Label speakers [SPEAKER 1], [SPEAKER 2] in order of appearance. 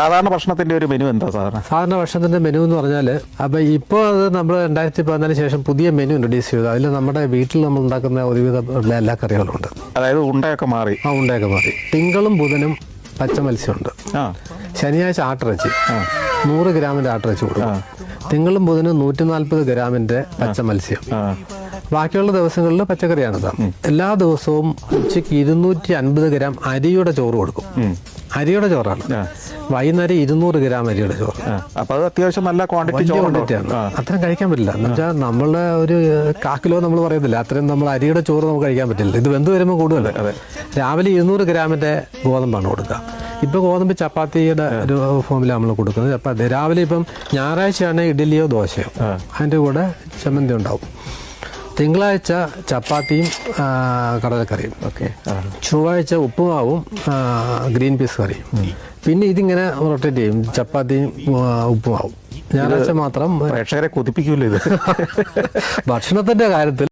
[SPEAKER 1] സാധാരണ ഭക്ഷണത്തിന്റെ ഒരു മെനു എന്താ സാധാരണ?
[SPEAKER 2] സാധാരണ ഭക്ഷണത്തിന്റെ മെനു എന്ന് പറഞ്ഞാൽ അപ്പോൾ ഇപ്പോൾ അത് നമ്മൾ രണ്ടായിരത്തി പതിനാലിന് ശേഷം പുതിയ മെനു ഇൻട്രൊഡ്യൂസ് ചെയ്തു. അതിൽ നമ്മുടെ വീട്ടിൽ നമ്മൾ ഉണ്ടാക്കുന്ന ഒരുവിധം ഉള്ള എല്ലാ കറികളും ഉണ്ട്.
[SPEAKER 1] അതായത് ഉണ്ടയൊക്കെ മാറി.
[SPEAKER 2] ആ ഉണ്ടയൊക്കെ മാറി. തിങ്കളും ബുധനും പച്ച മത്സ്യമുണ്ട്. ശനിയാഴ്ച ആട്ടിറച്ചി നൂറ് ഗ്രാമിന്റെ ആട്ടിറച്ചി കൊടുക്കും. തിങ്കളും ബുധനും നൂറ്റി നാൽപ്പത് ഗ്രാമിന്റെ പച്ച മത്സ്യം. ബാക്കിയുള്ള ദിവസങ്ങളിൽ പച്ചക്കറിയാണ് സാർ എല്ലാ ദിവസവും ഉച്ചയ്ക്ക് ഇരുന്നൂറ്റി അൻപത് ഗ്രാം അരിയുടെ ചോറ് കൊടുക്കും. അരിയുടെ ചോറാണ്. വൈകുന്നേരം ഇരുന്നൂറ് ഗ്രാം അരിയുടെ ചോറ്.
[SPEAKER 1] അപ്പൊ അത് അത്യാവശ്യം നല്ല ക്വാണ്ടിറ്റി
[SPEAKER 2] ക്വാണ്ടിറ്റിയാണ് അത്രയും കഴിക്കാൻ പറ്റില്ല. എന്ന് വെച്ചാൽ നമ്മളെ ഒരു കാക്കിലോ നമ്മൾ പറയുന്നില്ല. അത്രയും നമ്മൾ അരിയുടെ ചോറ് നമുക്ക് കഴിക്കാൻ പറ്റില്ല. ഇത് വെന്ത് വരുമ്പോൾ കൂടുതൽ. രാവിലെ ഇരുന്നൂറ് ഗ്രാമിന്റെ ഗോതമ്പാണ് കൊടുക്കുക. ഇപ്പൊ ഗോതമ്പ് ചപ്പാത്തിയുടെ ഒരു ഫോമിലാണ് നമ്മൾ കൊടുക്കുന്നത്. ചപ്പാത്തി. രാവിലെ ഇപ്പം ഞായറാഴ്ചയാണ് ഇഡ്ഡലിയോ ദോശയോ അതിന്റെ കൂടെ ചമ്മന്തി ഉണ്ടാവും. തിങ്കളാഴ്ച ചപ്പാത്തിയും കടലക്കറിയും.
[SPEAKER 1] ഓക്കെ.
[SPEAKER 2] ചൊവ്വാഴ്ച ഉപ്പുമാവും ഗ്രീൻ പീസ് കറിയും. പിന്നെ ഇതിങ്ങനെ റൊട്ടേറ്റ് ചെയ്യും. ചപ്പാത്തിയും ഉപ്പുമാവും. ഞായറാഴ്ച മാത്രം
[SPEAKER 1] പ്രേക്ഷകരെ കൊതിപ്പിക്കൂല്ലോ ഇത്?
[SPEAKER 2] ഭക്ഷണത്തിന്റെ കാര്യത്തിൽ